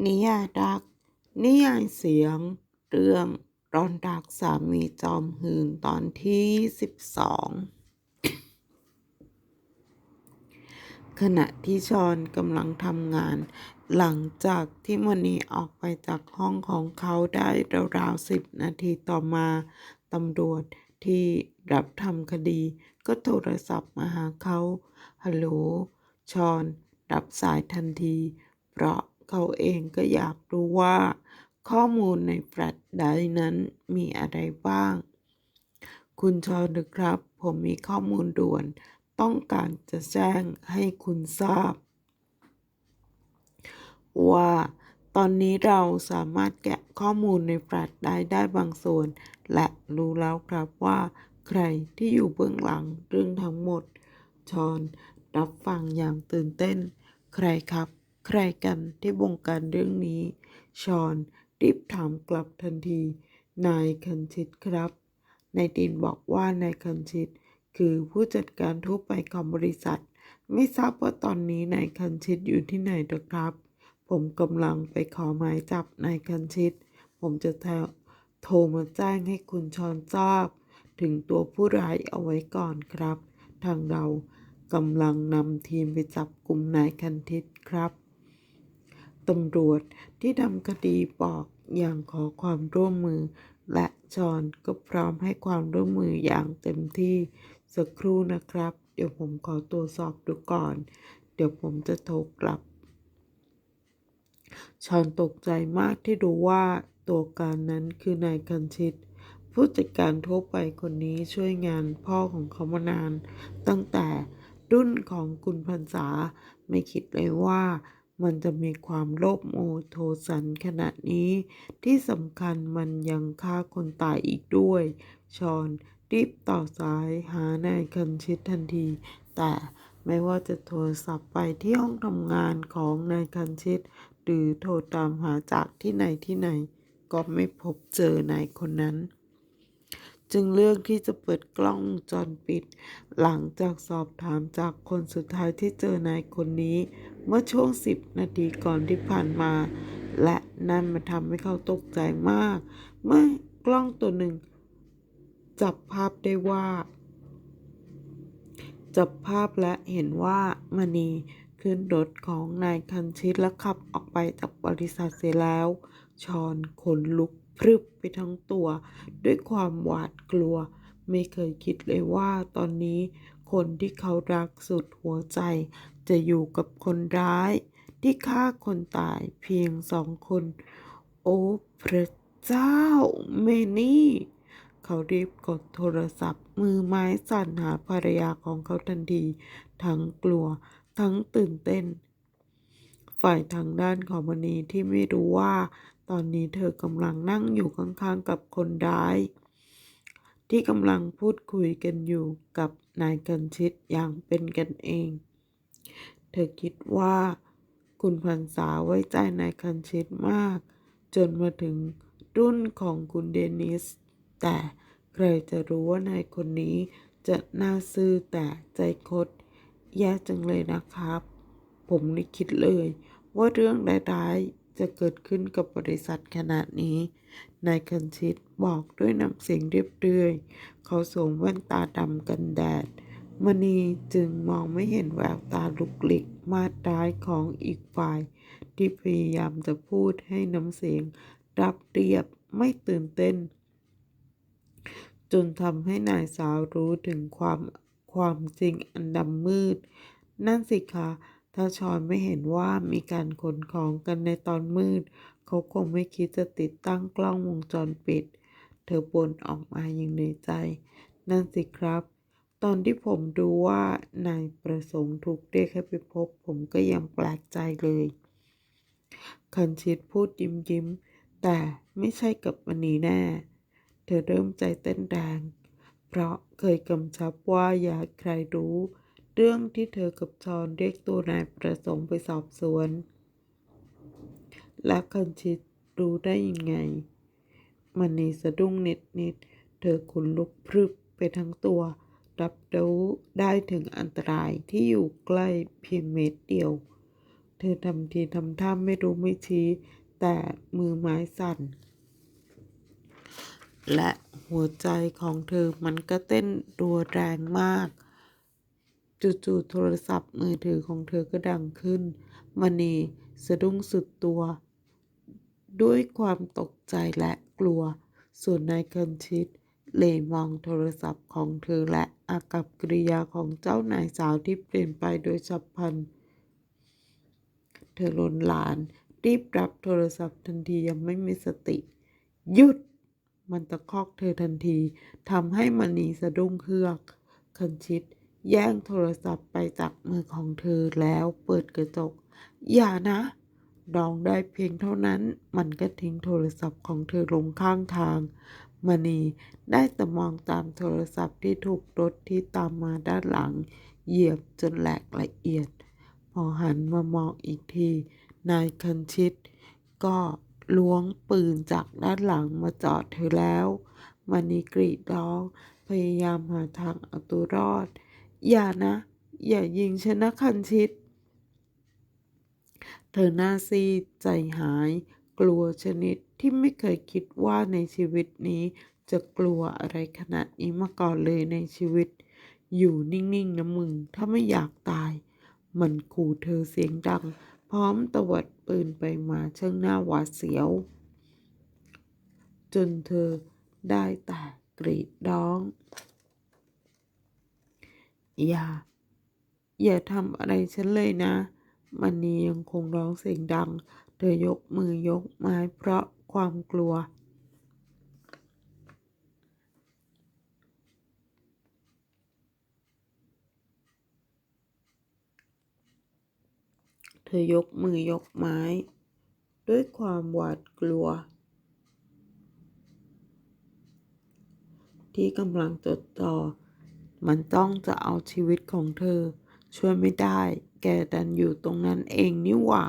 นิยายรัก นิยายเสียง เรื่องรอนรักสามีจอมหืนตอนที่สิบสองขณะที่ชอนกำลังทำงาน หลังจากที่มณีออกไปจากห้องของเขาได้ราวๆสิบนาทีต่อมาตำรวจที่รับทำคดี ก็โทรศัพท์มาหาเขาฮัลโหลชอน รับสายทันที เพราะ เขาเองก็อยากรู้ว่า ข้อมูลในแฟลชไดร์นั้นมีอะไรบ้าง คุณชอนหรือครับ ผมมีข้อมูลด่วน ต้องการจะแจ้งให้คุณทราบ ว่าตอนนี้เราสามารถแกะข้อมูลในแฟลชไดรฟ์ได้บางส่วน และรู้แล้วครับว่า ใครที่อยู่เบื้องหลังเรื่องทั้งหมด ชอน รับฟังอย่างตื่นเต้น ใครครับ ใครกันที่บงการเรื่องนี้ ชอนรีบถามกลับทันที นายคันชิตครับ นายดินบอกว่านายคันชิต คือผู้จัดการทั่วไปของบริษัท ไม่ทราบว่าตอนนี้นายคันชิตอยู่ที่ไหนนะครับ ผมกำลังไปขอหมายจับนายคันชิต ผมจะโทรมาแจ้งให้คุณชอนทราบ ถึงตัวผู้ร้ายเอาไว้ก่อนครับ ทางเรากำลังนำทีมไปจับกลุ่มนายคันทิตครับ ตำรวจที่ทำคดีบอกอย่างขอความร่วมมือ และชอนก็พร้อมให้ความร่วมมืออย่างเต็มที่สักครู่นะครับ เดี๋ยวผมขอตรวจสอบดูก่อน เดี๋ยวผมจะโทรกลับ ชอนตกใจมากที่รู้ว่าตัวการนั้นคือนายคันชิต ผู้จัดการทั่วไปคนนี้ช่วยงานพ่อของเขามานาน ตั้งแต่รุ่นของคุณพันษาไม่คิดเลยว่า มันจะมีความโลภโมโทสันขนาดนี้ ที่สำคัญมันยังฆ่าคนตายอีกด้วย ชอนรีบต่อสายหานายคันชิตทันที แต่ไม่ว่าจะโทรศัพท์ไปที่ห้องทำงานของนายคันชิต หรือโทรตามหาจากที่ไหนที่ไหน ก็ไม่พบเจอนายคนนั้น จึงเลือกที่จะเปิดกล้องวงจรปิด หลังจากสอบถามจากคนสุดท้ายที่เจอนายคนนี้ เมื่อช่วงสิบนาทีก่อนที่ผ่านมา และนั่นมาทำให้เขาตกใจมาก เมื่อกล้องตัวหนึ่ง จับภาพได้ว่า จับภาพและเห็นว่ามณีขึ้นรถของนายคันชิตและขับออกไปจากบริษัทเสียแล้ว ชอนขนลุกพรึบไปทั้งตัว ด้วยความหวาดกลัว ไม่เคยคิดเลยว่าตอนนี้คนที่เขารักสุดหัวใจ จะอยู่กับคนร้ายที่ฆ่าคนตายเพียงสองคน โอ้พระเจ้าเมนี่ เขารีบกดโทรศัพท์ มือไม้สั่นหาภรรยาของเขาทันที ทั้งกลัว ทั้งตื่นเต้น ฝ่ายทางด้านของมณีที่ไม่รู้ว่า ตอนนี้เธอกำลังนั่งอยู่ข้างๆกับคนร้าย ที่กำลังพูดคุยกันอยู่กับนายกันชิตอย่างเป็นกันเอง เธอคิดว่า คุณพันษาไว้ใจนายคันชิตมาก จนมาถึงรุ่นของคุณเดนิส แต่ใครจะรู้ว่านายคนนี้จะน่าซื่อแต่ใจคด แย่จังเลยนะครับ ผมไม่คิดเลย ว่าเรื่องร้ายๆจะเกิดขึ้นกับบริษัทขนาดนี้ นายคันชิตบอกด้วยน้ำเสียงเรียบเรื่อย เขาสวมแว่นตาดำกันแดด มณีจึงมองไม่เห็นแววตาลุกลิกมาดร้ายของอีกฝ่าย ที่พยายามจะพูดให้น้ำเสียง รับเรียบไม่ตื่นเต้น จนทำให้นายสาวรู้ถึงความความจริงอันดำมืด นั่นสิคะถ้าชอนไม่เห็นว่ามีการขนของกันในตอนมืด เขาคงไม่คิดจะติดตั้งกล้องวงจรปิด เธอบ่นออกมาอย่างในใจ นั่นสิครับ ตอนที่ผมดูว่านายประสงค์ถูกเรียกให้ไปพบ ผมก็ยังแปลกใจเลย คันชิตพูดยิ้มยิ้ม แต่ไม่ใช่กับมณีแน่ เธอเริ่มใจเต้นแรง เพราะเคยกำชับว่าอย่าใครรู้ เรื่องที่เธอกับชอนเรียกตัวนายประสงค์ไปสอบสวน และคันชิตรู้ได้ยังไง มันนีสะดุ้งนิดนิด เธอขนลุกพรึบไปทั้งตัว รับรู้ได้ถึงอันตรายที่อยู่ใกล้เพียงเมตรเดียว เธอทำทีทำท่าไม่รู้ไม่ชี้ แต่มือไม้สั่น และหัวใจของเธอมันก็เต้นรัวแรงมาก จู่ๆโทรศัพท์มือถือของเธอก็ดังขึ้นมณีสะดุ้งสุดตัว ด้วยความตกใจและกลัว ส่วนนายคันชิต เหลมองโทรศัพท์ของเธอและอากับกิริยาของเจ้านายสาวที่เปลี่ยนไปโดยฉับพลัน เธอลนหลาน รีบรับโทรศัพท์ทันทียังไม่มีสติ หยุด มันตะคอกเธอทันทีทำให้มณีสะดุ้งเฮือกคันชิตแย่งโทรศัพท์ไปจากมือของเธอแล้วเปิดกระจก อย่านะดองได้เพียงเท่านั้น มันก็ทิ้งโทรศัพท์ของเธอลงข้างทาง มณีได้แต่มองตามโทรศัพท์ที่ถูกรถที่ตามมาด้านหลัง เหยียบจนแหลกละเอียด พอหันมามองอีกที นายคันชิต ก็ล้วงปืนจากด้านหลังมาจอดเธอแล้วมณีกรีดร้อง พยายามหาทางเอาตัวรอด อย่านะ อย่ายิงฉันนะคันชิต เธอหน้าซีดใจหาย กลัวชนิดที่ไม่เคยคิดว่าในชีวิตนี้ จะกลัวอะไรขนาดนี้มาก่อนเลยในชีวิต อยู่นิ่งๆนะมึง ถ้าไม่อยากตาย มันขู่เธอเสียงดัง พร้อมตวัดปืนไปมาเช่างหน้าหวาดเสียว จนเธอได้แต่กรีดร้อง อย่า อย่าทำอะไรฉันเลยนะ มันนียังคงร้องเสียงดัง ธอยกมือยกไม้เพราะความกลัว เธอยกมือยกไม้ ด้วยความหวาดกลัว ที่กำลังจดจ่อมันต้องจะเอาชีวิตของเธอ ช่วยไม่ได้ แกดันอยู่ตรงนั้นเองนี่หว่า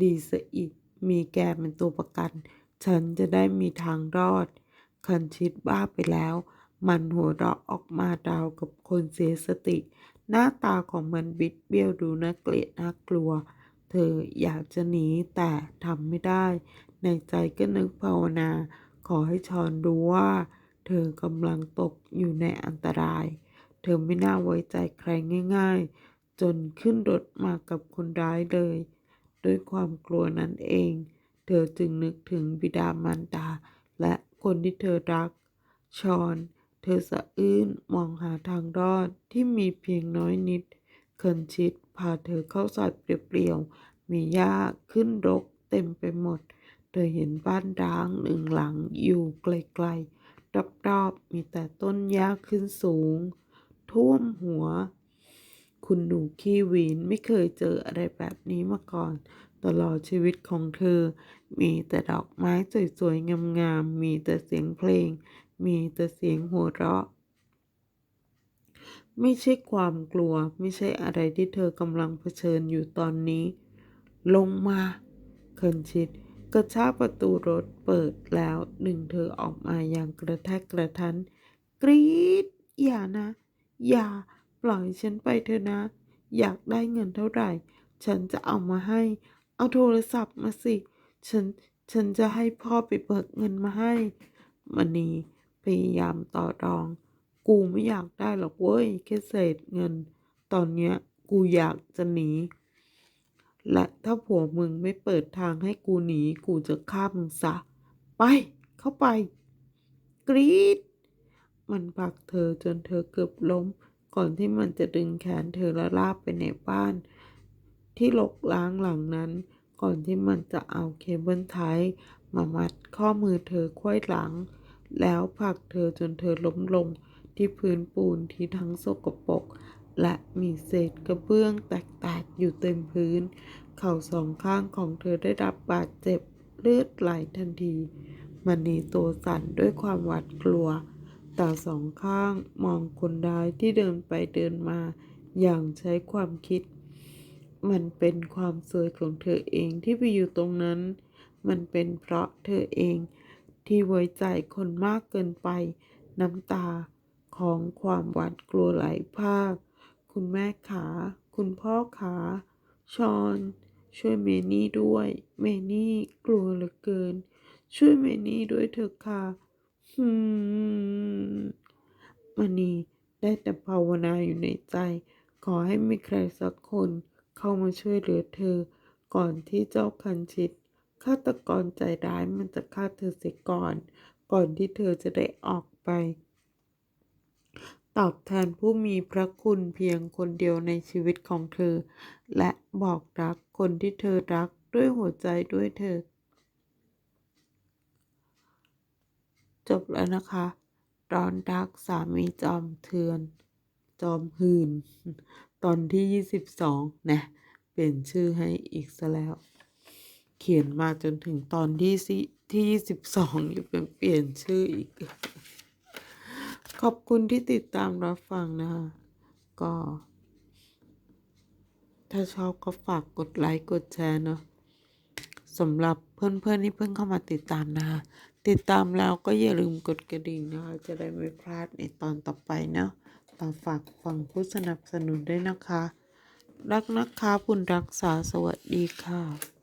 ดีซะอีก มีแกเป็นตัวประกัน ฉันจะได้มีทางรอด คันชิดบ้าไปแล้ว มันหัวเราะออกมาดาวกับคนเสียสติ หน้าตาของมันบิดเบี้ยวดูน่าเกลียดน่ากลัว เธออยากจะหนีแต่ทำไม่ได้ ในใจก็นึกภาวนา ขอให้ชอนรู้ว่า เธอกำลังตกอยู่ในอันตราย เธอไม่น่าไว้ใจใครง่าย ๆ จนขึ้นรถมากับคนร้ายเลย ด้วยความกลัวนั้นเอง เธอจึงนึกถึงบิดามารดา และคนที่เธอรัก ชอน เธอสะอื้นมองหาทางรอดที่มีเพียงน้อยนิดเคินชิดพาเธอเข้าซอยเปลี่ยวๆ มีหญ้าขึ้นรกเต็มไปหมด เธอเห็นบ้านร้างหนึ่งหลังอยู่ไกลๆรอบๆมีแต่ต้นหญ้าขึ้นสูง ท่วมหัว คุณหนูขี้หวีนไม่เคยเจออะไรแบบนี้มาก่อน ตลอดชีวิตของเธอ มีแต่ดอกไม้สวยๆ งามๆ มีแต่เสียงเพลง มีแต่เสียงหัวเราะ ไม่ใช่ความกลัว ไม่ใช่อะไรที่เธอกำลังเผชิญอยู่ตอนนี้ ลงมาเคินชิดกระชากประตูรถเปิดแล้วดึงเธอออกมาอย่างกระแทกกระทัน กรี๊ดอย่านะ อย่า ปล่อยฉันไปเถอะนะ อยากได้เงินเท่าไหร่ ฉันจะเอามาให้ เอาโทรศัพท์มาสิ ฉัน ฉันจะให้พ่อไปเบิกเงินมาให้มณีพยายามต่อรอง กูไม่อยากได้หรอกเว้ยแค่เศษเงิน ตอนเนี้ยกูอยากจะหนี และถ้าผัวมึงไม่เปิดทางให้กูหนี กูจะฆ่ามึงซะ ไปเข้าไป กรีด มันผลักเธอจนเธอเกือบล้ม ก่อนที่มันจะดึงแขนเธอและลากไปในบ้าน ที่ลกล้างหลังนั้น ก่อนที่มันจะเอาเคเบิลไทยมามัดข้อมือเธอควยหลัง แล้วผลักเธอจนเธอล้มลงที่พื้นปูนที่ทั้งสกปรกและมีเศษกระเบื้องแตกๆอยู่เต็มพื้น เข่าสองข้างของเธอได้รับบาดเจ็บเลือดไหลทันที มันนีตัวสั่นด้วยความหวาดกลัว ตาสองข้างมองคนร้ายที่เดินไปเดินมาอย่างใช้ความคิด มันเป็นความสวยของเธอเองที่ไปอยู่ตรงนั้น มันเป็นเพราะเธอเองที่ไว้ใจคนมากเกินไป น้ำตาของความหวาดกลัวไหลพากคุณแม่ขา คุณพ่อขา ชอน ช่วยเมนี่ด้วย เมนี่กลัวเหลือเกิน ช่วยเมนี่ด้วยเถอะค่ะ มมณีได้แต่ภาวนาอยู่ในใจ ขอให้มีใครสักคนเข้ามาช่วยเหลือเธอ ก่อนที่เจ้าคันชิตฆาตกรใจร้ายมันจะฆ่าเธอเสียก่อน ก่อนที่เธอจะได้ออกไป ตอบแทนผู้มีพระคุณเพียงคนเดียวในชีวิตของเธอ และบอกรักคนที่เธอรักด้วยหัวใจด้วยเธอ จบแล้วนะคะตอนรักสามีจอมเทือน จอมหืน ตอนที่22นะเปลี่ยนชื่อให้อีกซะแล้ว เขียนมาจนถึงตอนที่สิที่22อยู่เป็นเปลี่ยนชื่ออีก ขอบคุณที่ติดตามรับฟังนะคะ ก็ ถ้าชอบก็ฝากกดไลค์ กดแชร์เนาะสำหรับเพื่อนๆที่เพิ่งเข้ามาติดตามนะคะ ติดตามแล้วก็อย่าลืมกดกระดิ่งนะคะ จะได้ไม่พลาดในตอนต่อไปเนาะต่อฝากฟังผู้สนับสนุนด้วยนะคะ รักนะคะบุญรักษาสวัสดีค่ะ